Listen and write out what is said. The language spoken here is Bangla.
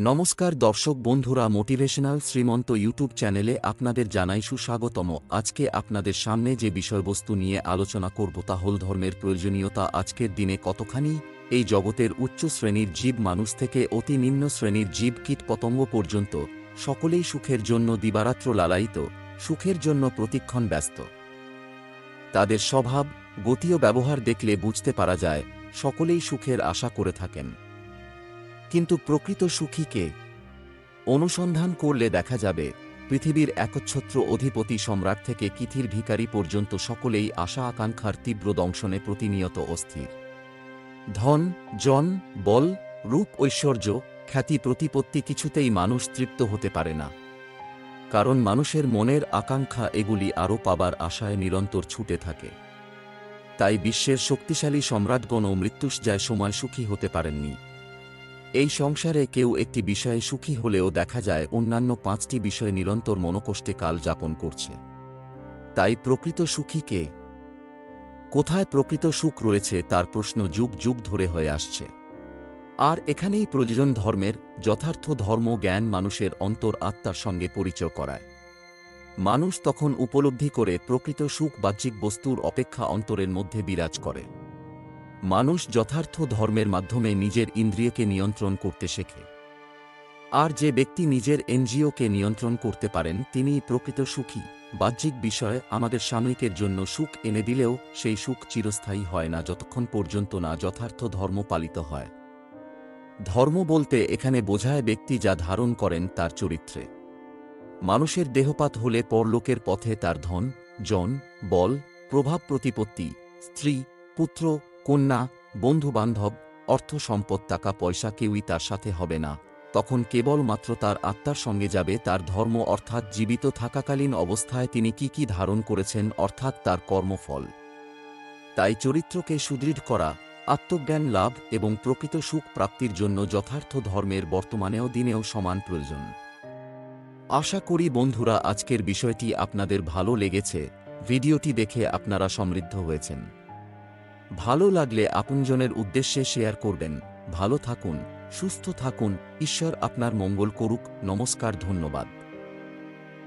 নমস্কার দর্শক বন্ধুরা মোটিভেশনাল শ্রীমন্ত ইউটিউব চ্যানেলে আপনাদের জানাই সুস্বাগতম। আজকে আপনাদের সামনে যে বিষয়বস্তু নিয়ে আলোচনা করব তা হল ধর্মের প্রয়োজনীয়তা আজকের দিনে কতখানি? এই জগতের উচ্চ শ্রেণির জীব মানুষ থেকে অতি নিম্ন শ্রেণির জীব কীট পতঙ্গ পর্যন্ত সকলেই সুখের জন্য দিবারাত্র লালায়িত, সুখের জন্য প্রতিক্ষণ ব্যস্ত। তাদের স্বভাব গতীয় ব্যবহার দেখলে বুঝতে পারা যায়, সকলেই সুখের আশা করে থাকেন। কিন্তু প্রকৃত সুখী কে? অনুসন্ধান করলে দেখা যাবে, পৃথিবীর একচ্ছত্র অধিপতি সম্রাট থেকে কিথির ভিখারি পর্যন্ত সকলেই আশা আকাঙ্ক্ষার তীব্র দংশনে প্রতিনিয়ত অস্থির। ধন, জন, বল, রূপ, ঐশ্বর্য, খ্যাতি, প্রতিপত্তি কিছুতেই মানুষ তৃপ্ত হতে পারে না। কারণ মানুষের মনের আকাঙ্ক্ষা এগুলি আরও পাবার আশায় নিরন্তর ছুটে থাকে। তাই বিশ্বের শক্তিশালী সম্রাটগণও মৃত্যুসজায় সময় সুখী হতে পারেননি। এই সংসারে কেউ একটি বিষয়ে সুখী হলেও দেখা যায় অন্যান্য পাঁচটি বিষয়ে নিরন্তর মনোকষ্টে কাল যাপন করছে। তাই প্রকৃত সুখী কে? কোথায় প্রকৃত সুখ রয়েছে তার প্রশ্ন যুগ যুগ ধরে হয়ে আসছে। আর এখানেই প্রয়োজন ধর্মের, যথার্থ ধর্ম জ্ঞান মানুষের অন্তর আত্মার সঙ্গে পরিচয় করায়। মানুষ তখন উপলব্ধি করে প্রকৃত সুখ বাহ্যিক বস্তুর অপেক্ষা অন্তরের মধ্যে বিরাজ করে। মানুষ যথার্থ ধর্মের মাধ্যমে নিজের ইন্দ্রিয়কে নিয়ন্ত্রণ করতে শেখে। আর যে ব্যক্তি নিজের এনজিওকে নিয়ন্ত্রণ করতে পারেন তিনিই প্রকৃত সুখী। বাহ্যিক বিষয়, আমাদের সাময়িকের জন্য সুখ এনে দিলেও সেই সুখ চিরস্থায়ী হয় না যতক্ষণ পর্যন্ত না যথার্থ ধর্ম পালিত হয়। ধর্ম বলতে এখানে বোঝায় ব্যক্তি যা ধারণ করেন তার চরিত্রে। মানুষের দেহপাত হলে পরলোকের পথে তার ধন, জন, বল, প্রভাব প্রতিপত্তি, স্ত্রী, পুত্র কন্যা, বন্ধুবান্ধব, অর্থ সম্পদ, টাকা পয়সা কেউই তার সাথে হবে না। তখন কেবলমাত্র তার আত্মার সঙ্গে যাবে, তার ধর্ম অর্থাৎ জীবিত থাকাকালীন অবস্থায় তিনি কি কি ধারণ করেছেন, অর্থাৎ তার কর্মফল। তাই চরিত্রকে সুদৃঢ় করা, আত্মজ্ঞান লাভ এবং প্রকৃত সুখ প্রাপ্তির জন্য যথার্থ ধর্মের বর্তমানেও দিনেও সমান প্রয়োজন। আশা করি বন্ধুরা, আজকের বিষয়টি আপনাদের ভালো লেগেছে। ভিডিওটি দেখে আপনারা সমৃদ্ধ হয়েছেন। ভালো লাগলে আপনজনের উদ্দেশ্যে শেয়ার করবেন। ভালো থাকুন, সুস্থ থাকুন। ঈশ্বর আপনার মঙ্গল করুক। নমস্কার, ধন্যবাদ।